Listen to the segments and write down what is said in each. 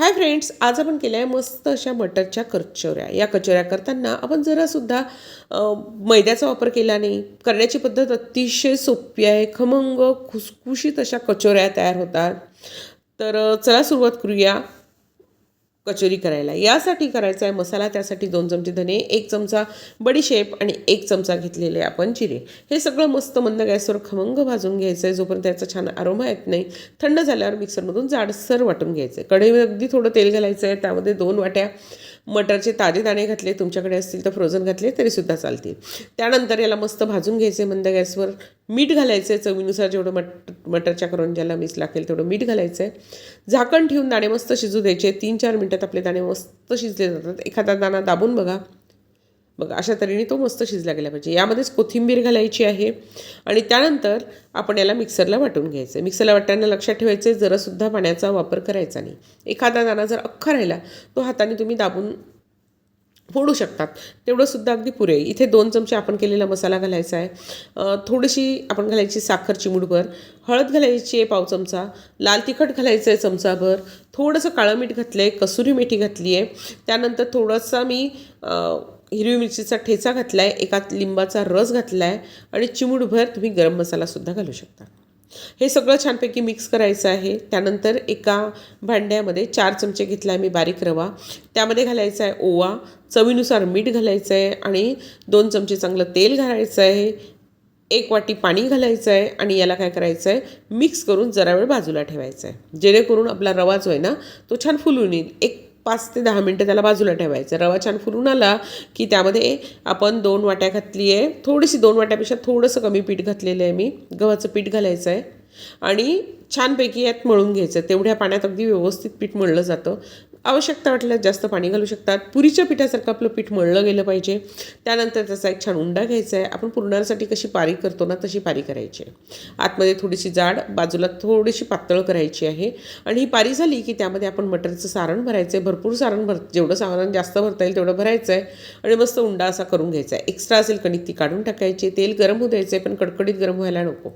Hi friends आज आपण केल्या आहे मस्त अशा मटरच्या कचोऱ्या. या कचोऱ्या करताना आपण जरासुद्धा मैद्याचा वापर केला नाही. करण्याची पद्धत अतिशय सोपी आहे. खमंग खुसखुशीत अशा कचोऱ्या तयार होतात. तर चला सुरुवात करूया. कचोरी करायला. यासाठी करायचा आहे मसाला त्यासाठी दोन चमचे धने एक चमचा बडीशेप आणि एक चमचा घेतलेले आपण जिरे. हे सगळं मस्त मंद गॅसवर खमंग भाजून घ्यायचं आहे जोपर्यंत त्याचा छान आरोमा येत नाही थंड झाल्यावर मिक्सरमधून जाडसर वाटून घ्यायचं आहे कढईमध्ये अगदी थोडं तेल घालायचं आहे त्यामध्ये दोन वाट्या मटरचे ताजे दाणे घातले. तुमच्याकडे असतील तर फ्रोझन घातले तरीसुद्धा चालतील. त्यानंतर याला मस्त भाजून घ्यायचे मंद गॅसवर. मीठ घालायचं आहे चवीनुसार जेवढं मट मटरच्या करंजाला मीस लागेल तेवढं मीठ घालायचं आहे झाकण ठेवून दाणे मस्त शिजू द्यायचे. तीन चार मिनटात आपले दाणे मस्त शिजले जातात. एखादा दाणा दाबून बघा. बघा अशा तऱ्हेने तो मस्त शिजला गेला पाहिजे. यामध्येच कोथिंबीर घालायची आहे आणि त्यानंतर आपण याला मिक्सरला वाटून घ्यायचं आहे मिक्सरला वाटताना लक्षात ठेवायचं आहे जरासुद्धा पाण्याचा वापर करायचा नाही. एखादा दाणा जर अख्खा राहिला तो हाताने तुम्ही दाबून फोडू शकतात. तेवढंसुद्धा अगदी पुरे इथे दोन चमचे आपण केलेला मसाला घालायचा आहे. थोडीशी आपण घालायची साखर चिमूटभर हळद घालायची आहे पाव चमचा लाल तिखट घालायचं आहे चमचाभर थोडंसं काळं मीठ घातलं आहे कसुरी मेथी घातली आहे. त्यानंतर थोडासा मी हिरवी मिरचीचा ठेचा घातला आहे एकात लिंबाचा रस घातला आहे आणि चिमूटभर तुम्ही गरम मसालासुद्धा घालू शकता. हे सगळं छानपैकी मिक्स करायचं आहे. त्यानंतर एका भांड्यामध्ये चार चमचे घेतला आहे मी बारीक रवा. त्यामध्ये घालायचा आहे ओवा चवीनुसार मीठ घालायचं आहे आणि दोन चमचे चांगलं तेल घालायचं आहे. एक वाटी पाणी घालायचं आहे आणि याला काय करायचं आहे? मिक्स करून जरा वेळ बाजूला ठेवायचं आहे. जेणेकरून आपला रवा जो आहे ना तो छान फुलून येईल. एक पाच ते दहा मिनटं त्याला बाजूला ठेवायचं. रवा छान फुलून आला की त्यामध्ये आपण दोन वाट्या घातली आहे थोडीशी दोन वाट्यापेक्षा थोडंसं कमी पीठ घातलेलं आहे मी. गव्हाचं पीठ घालायचं आहे आणि छानपैकी यात मळून घ्यायचं. तेवढ्या पाण्यात अगदी व्यवस्थित पीठ मळलं जातं. आवश्यकता वाटल्यास जास्त पाणी घालू शकतात. पुरीच्या पिठासारखं आपलं पीठ मळलं गेलं पाहिजे. त्यानंतर त्याचा एक छान उंडा घ्यायचा आहे. आपण पुरणासाठी कशी पारी करतो ना तशी पारी करायची आहे. आतमध्ये थोडीशी जाड बाजूला थोडीशी पातळ करायची आहे. आणि ही पारी झाली की त्यामध्ये आपण मटरचं सारण भरायचं आहे. भरपूर सारण भर जेवढं सारण जास्त भरता येईल तेवढं भरायचं आहे. आणि मस्त उंडा असा करून घ्यायचा आहे. एक्स्ट्रा असेल कणिक ती काढून टाकायची. तेल गरम होऊ द्यायचं आहे पण कडकडीत गरम व्हायला नको.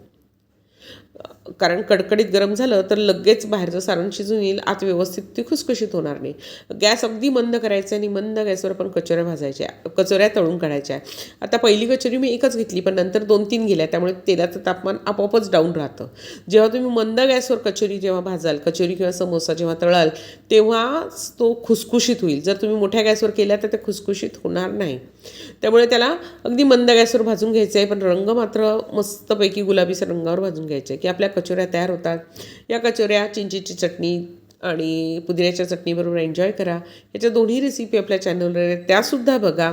कारण कडकडीत गरम झालं तर लगेच बाहेरचं सारण शिजून येईल. आत व्यवस्थित ती खुसखुशीत होणार नाही. गॅस अगदी मंद करायचा आणि मंद गॅसवर आपण कचोऱ्या भाजायच्या कचोऱ्या तळून काढायच्या. आता पहिली कचोरी मी एकच घेतली पण नंतर दोन तीन गेल्या त्यामुळे तेलाचं तापमान आपोआपच डाऊन राहतं. जेव्हा तुम्ही मंद गॅसवर कचोरी जेव्हा भाजाल कचोरी किंवा समोसा जेव्हा तळाल तेव्हाच तो खुसखुशीत होईल. जर तुम्ही मोठ्या गॅसवर केला तर ते खुसखुशीत होणार नाही. त्यामुळे त्याला अगदी मंद गॅसवर भाजून घ्यायचं आहे पण रंग मात्र मस्तपैकी गुलाबीच्या रंगावर भाजून घ्यायचा आहे. की आपल्या कचोऱ्या तयार होतात. या कचोऱ्या चिंचेची चटणी आणि पुदिन्याच्या चटणीबरोबर एन्जॉय करा. ह्याच्या दोन्ही रेसिपी आपल्या चॅनलवर आहेत. त्यासुद्धा बघा.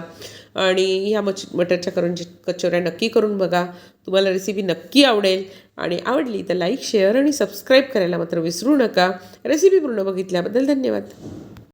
आणि ह्या मच मटरच्या करंजी कचोऱ्या नक्की करून बघा. तुम्हाला रेसिपी नक्की आवडेल. आणि आवडली तर लाईक शेअर आणि सबस्क्राईब करायला मात्र विसरू नका. रेसिपी पूर्ण बघितल्याबद्दल धन्यवाद.